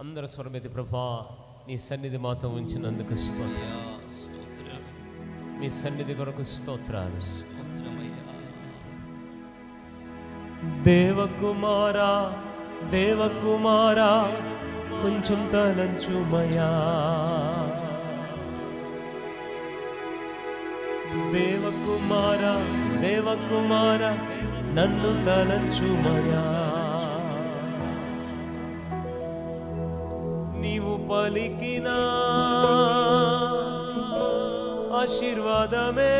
అందరూ స్వరమితి ప్రభా నీ సన్నిధి మాతో ఉంచినందుకు స్తోత్రం. మీ సన్నిధి కొరకు స్తోత్రాలు. దేవకుమారా దేవకుమారా కొంచెం తలంచుమయా దేవకుమారా దేవకుమారా నన్ను తలంచుమయా పలికినా ఆశీర్వాదమే.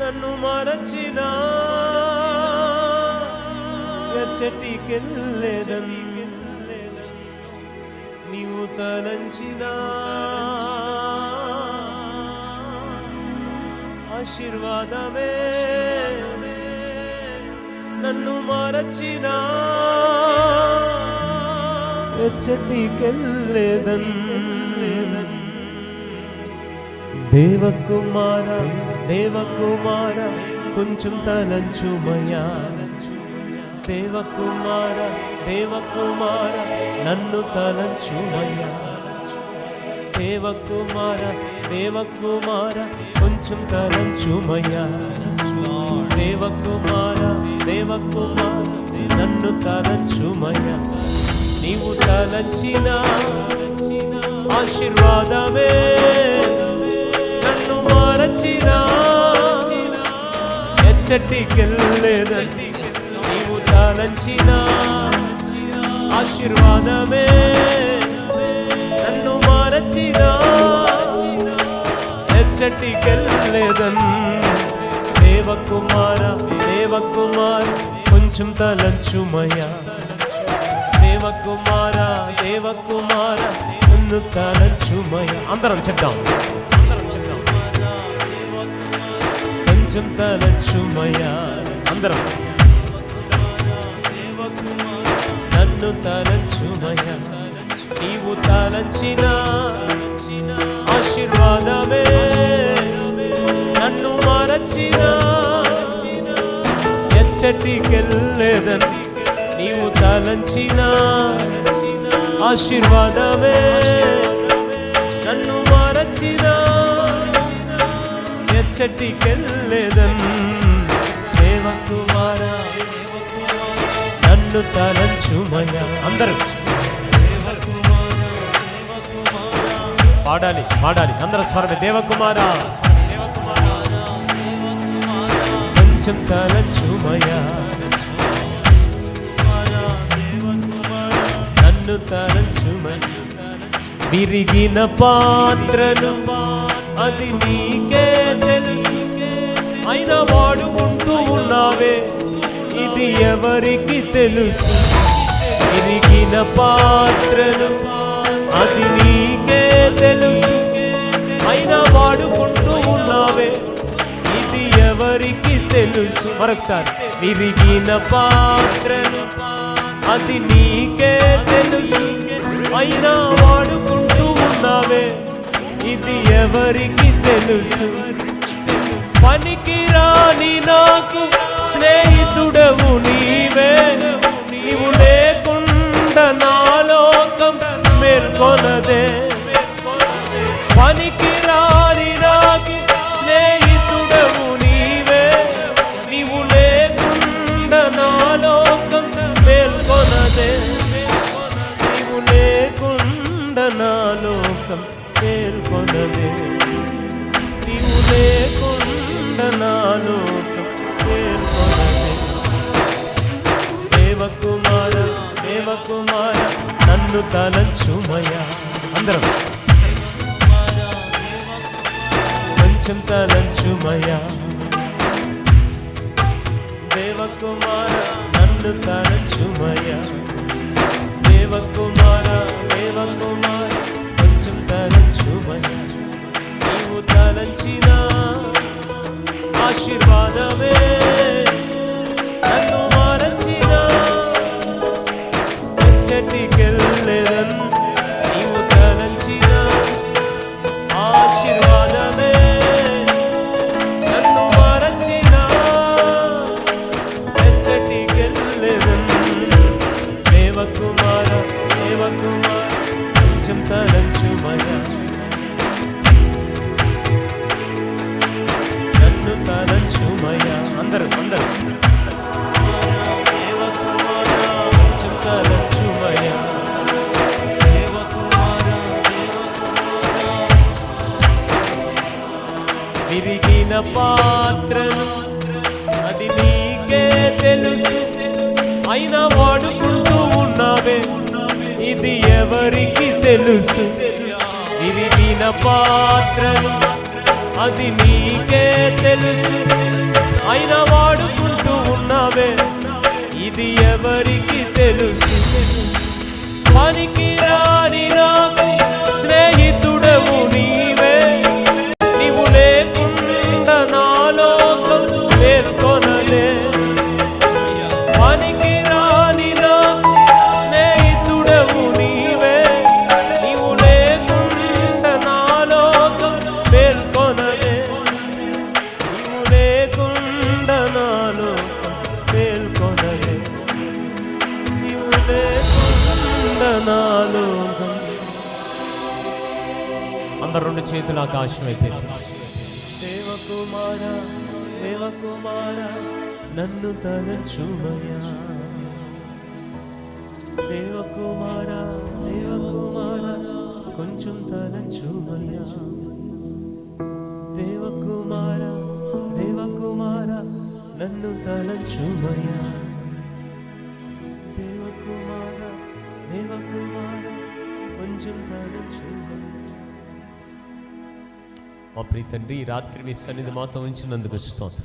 నన్ను మరచిన ఎచ్చటికెళ్ళేదని నీవు తలంచిన ఆశీర్వాదమే. నన్ను మరచినా ఎచ్చటికెళ్ళేదన్ దేవకుమార దేవకుమార కొంచెం తలంచుమయా దేవకుమార దేవకుమార నన్ను తలంచుమయా దేవకుమార దేవకుమార కొంచెం తలంచుమయా దేవకుమార దేవకుమార నన్ను తలంచుమయా నచ్చిన ఆశీర్వాదమే. నన్ను మారచిన ఎచ్చటికెళ్ళేదని నీవు తలంచిన ఆశీర్వాదమే. నన్ను మారచిన ఎచ్చటికెళ్ళేదన్ దేవకుమార దేవకుమార కొంచెం తలంచుమయ్యా. దేవకుమార దేవకుమార నన్ను తలచుమయ. అందరం చెప్దాం. అందరం చెప్దాం. కొంచెం తలచుమయ. అందరం. నన్ను తలచుమయ. నీవు తలంచిన ఆశీర్వాదమే. నన్ను మరచిన. ఎచ్చటికెళ్ళేదని తలంచిన ఆశీర్వాదమే. నన్ను మరచిన ఎచ్చటికెళ్ళేదన్ దేవకుమార నన్ను తలంచుమయ. అందరూ పాడాలి పాడాలి. అందరూ స్వరమే. దేవకుమార కొంచెం తలంచుమయా. నన్ను తరచుమని విరిగిన పాత్రను అది నీకే తెలుసు. అయినా వాడుకుంటూ ఉన్నావే ఇది ఎవరికి తెలుసు? విరిగిన పాత్రను అది నీకే తెలుసు. అయినా వాడుకుంటూ ఉన్నావే ఇది ఎవరికి తెలుసు? మరొకసారి విరిగిన పాత్రను అది నీకే తెలుసు. అయినా వాడుకుంటూ ఉన్నావే. ఇది ఎవరికి తెలుసు? పనికి రాని నాకు స్నేహ లేకుండా నా దేవకుమార దేవకుమార నన్ను తలంచుమయ్యా అందరం. కొంచెం తలంచుమయ్యా దేవకుమార నన్ను తలంచుమయ్యా దేవకుమార చెట్టుకెళ్ళేదన్ నీవు తలంచిన ఆశీర్వాదమే. నన్ను మరచిన ఎచ్చటికెళ్ళెదన్ దేవకుమార దేవకుమార కొంచెం తలంచుమయా నన్ను తలంచుమయా అందరూ అందరూ దేవకుమార పాత్రను అది నీకే తెలుసు. అయినా వాడుకుంటూ ఉన్నావే. ఇది ఎవరికి తెలుసు? విరిగిన పాత్రను అది నీకే తెలుసు. అయినా వాడుకుంటూ ఉన్నావే. ఇది ఎవరికి లేకుండా నా లోకం అందరు రెండు చేతులు ఆకాశం అయితే. దేవకుమార దేవకుమార నన్ను తలచుమయా దేవకుమార దేవకుమార కొంచెం తలచుమయా దేవకుమార దేవకుమార నన్ను తలచుమయా దేవకుమార మా ప్రియ తండ్రి ఈ రాత్రి మీ సన్నిధి మాతో ఉంచినందుకు స్తోత్రం.